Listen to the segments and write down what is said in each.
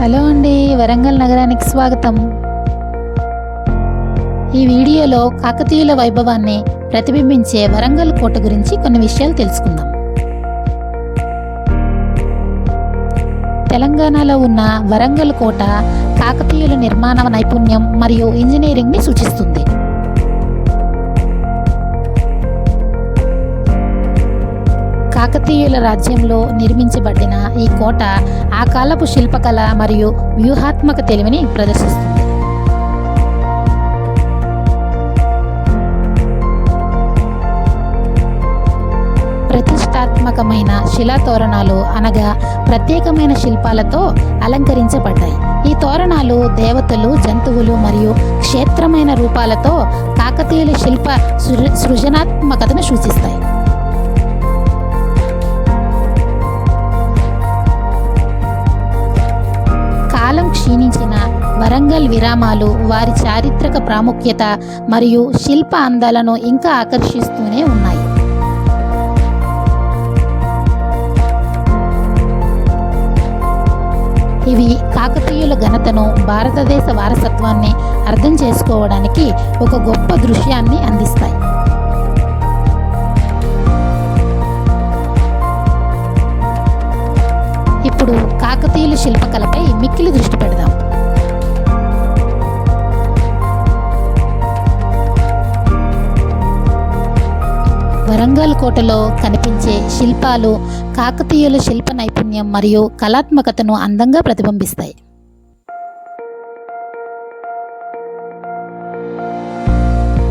Hello అండి వరంగల్ నగరానికి స్వాగతం. ఈ వీడియోలో కాకతీయుల వైభవాన్ని ప్రతిబింబించే వరంగల్ కోట గురించి కొన్ని విషయాలు తెలుసుకుందాం. తెలంగాణలో ఉన్న వరంగల్ కోట కాకతీయుల నిర్మాణ నైపుణ్యం మరియు ఇంజనీరింగ్ని సూచిస్తుంది. కాకతీయుల రాజ్యంలో నిర్మించబడిన ఈ కోట ఆ కాలపు శిల్పకళ మరియు వ్యూహాత్మక తెలివిని ప్రదర్శిస్తుంది. ప్రతిష్టాత్మకమైన శిలా తోరణాలు అనగా ప్రత్యేకమైన శిల్పాలతో అలంకరించబడ్డాయి. ఈ తోరణాలు దేవతలు జంతువులు మరియు క్షేత్రమైన రూపాలతో కాకతీయుల శిల్ప సృజనాత్మకతను సూచిస్తాయి. కాలం క్షీణించిన వరంగల్ విరామాలు వారి చారిత్రక ప్రాముఖ్యత మరియు శిల్ప అందాలను ఇంకా ఆకర్షిస్తూనే ఉన్నాయి. ఇవి కాకతీయుల ఘనతను భారతదేశ వారసత్వాన్ని అర్థం చేసుకోవడానికి ఒక గొప్ప దృశ్యాన్ని అందిస్తాయి. ఇప్పుడు కాకతీయుల శిల్పకళపై మిక్కిలి దృష్టి పెడదాం. వరంగల్ కోటలో కనిపించే శిల్పాలు కాకతీయుల శిల్ప నైపుణ్యం మరియు కళాత్మకతను అందంగా ప్రతిబింబిస్తాయి.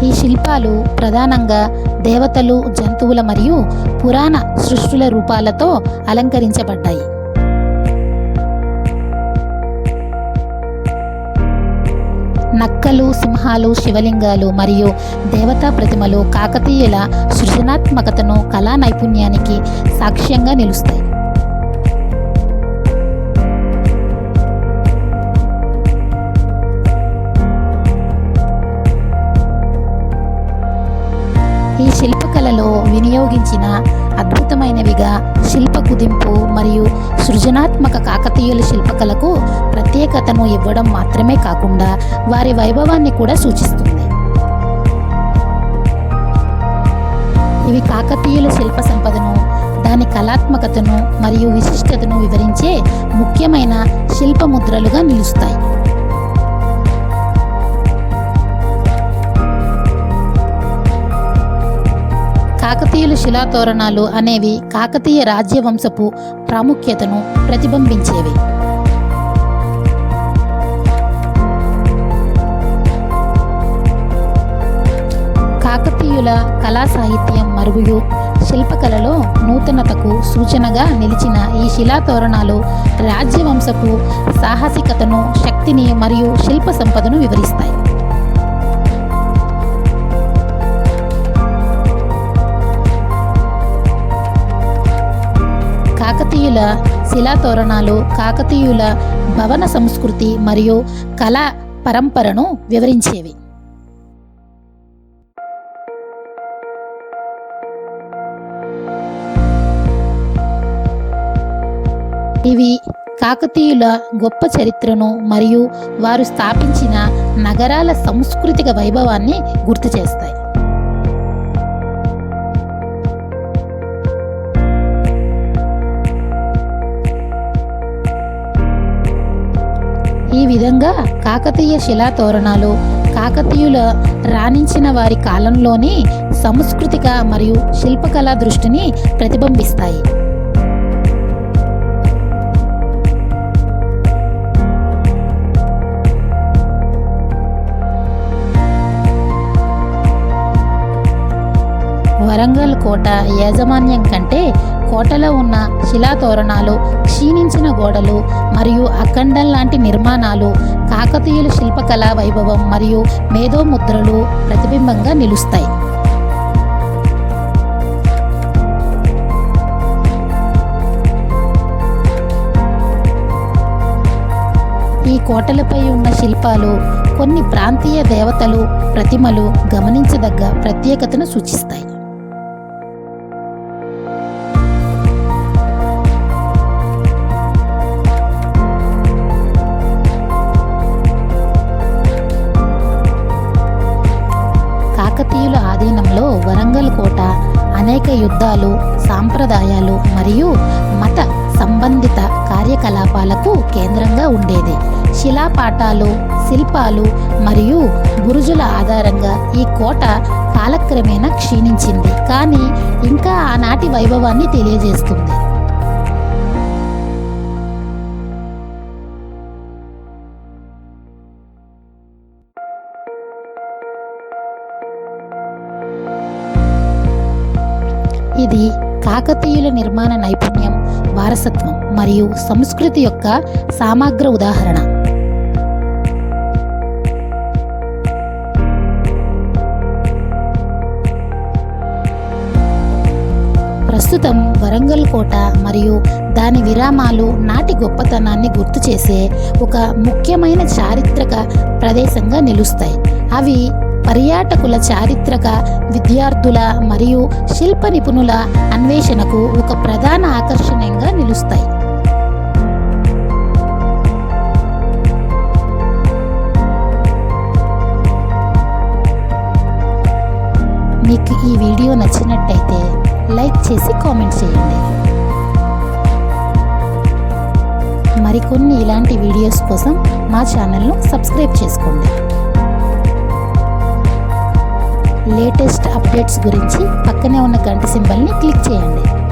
ఈ శిల్పాలు ప్రధానంగా దేవతలు జంతువుల మరియు పురాణ సృష్టుల రూపాలతో అలంకరించబడ్డాయి. నక్కలు సింహాలు శివలింగాలు మరియు దేవతా ప్రతిమలు కాకతీయుల సృజనాత్మకతను కళా నైపుణ్యానికి సాక్ష్యంగా నిలుస్తాయి. ఈ శిల్పకళలో వినియోగించిన అద్భుతమైనవిగా శిల్ప కుదింపు మరియు సృజనాత్మక కాకతీయుల శిల్పకళకు ప్రత్యేకతను ఇవ్వడం మాత్రమే కాకుండా వారి వైభవాన్ని కూడా సూచిస్తుంది. ఇవి కాకతీయుల శిల్ప సంపదను దాని కళాత్మకతను మరియు విశిష్టతను వివరించే ముఖ్యమైన శిల్పముద్రలుగా నిలుస్తాయి. కాకతీయుల శిలాతోరణాలు అనేవి కాకతీయ రాజ్యవంశపు ప్రాముఖ్యతను ప్రతిబింబించేవి. కాకతీయుల కళా సాహిత్యం మరియు శిల్పకళలో నూతనతకు సూచనగా నిలిచిన ఈ శిలాతోరణాలు రాజ్యవంశపు సాహసికతను శక్తిని మరియు శిల్ప సంపదను వివరిస్తాయి. కాకతీయుల శిలాతోరణాలు కాకతీయుల భవన సంస్కృతి మరియు కళా పరంపరను వివరించేవి. ఇవి కాకతీయుల గొప్ప చరిత్రను మరియు వారు స్థాపించిన నగరాల సాంస్కృతిక వైభవాన్ని గుర్తు చేస్తాయి. ఈ విధంగా కాకతీయ శిలాతోరణాలు కాకతీయుల రాణించిన వారి కాలంలోని సాంస్కృతిక మరియు శిల్పకళా దృష్టిని ప్రతిబింబిస్తాయి. వరంగల్ కోట యాజమాన్యం కంటే కోటలో ఉన్న శిలాతోరణాలు క్షీణించి గోడలు మరియు అఖండం లాంటి నిర్మాణాలు కాకతీయుల శిల్పకళా వైభవం మరియు మేధోముద్రలు ప్రతిబింబంగా నిలుస్తాయి. ఈ కోటలపై ఉన్న శిల్పాలు కొన్ని ప్రాంతీయ దేవతలు ప్రతిమలు గమనించదగ్గ ప్రత్యేకతను సూచిస్తాయి. అనేక యుద్ధాలు సాంప్రదాయాలు మరియు మత సంబంధిత కార్యకలాపాలకు కేంద్రంగా ఉండేది. శిలాపాఠాలు శిల్పాలు మరియు బురుజుల ఆధారంగా ఈ కోట కాలక్రమేణా క్షీణించింది. కానీ ఇంకా ఆనాటి వైభవాన్ని తెలియజేస్తుంది. ఇది కాకతీయుల నిర్మాణ నైపుణ్యం వారసత్వం మరియు సంస్కృతి యొక్క సమగ్ర ఉదాహరణ. ప్రస్తుతం వరంగల్ కోట మరియు దాని విరామాలు నాటి గొప్పతనాన్ని గుర్తు చేసే ఒక ముఖ్యమైన చారిత్రక ప్రదేశంగా నిలుస్తాయి. అవి పర్యాటకుల చారిత్రక విద్యార్థుల మరియు శిల్ప నిపుణుల అన్వేషణకు ఒక ప్రధాన ఆకర్షణీయంగా నిలుస్తాయి. మీకు ఈ వీడియో నచ్చినట్టయితే లైక్ చేసి కామెంట్ చేయండి. మరికొన్ని ఇలాంటి వీడియోస్ కోసం మా ఛానల్ను సబ్స్క్రైబ్ చేసుకోండి. లేటెస్ట్ అప్డేట్స్ గురించి పక్కనే ఉన్న గంట సింబల్ని క్లిక్ చేయండి.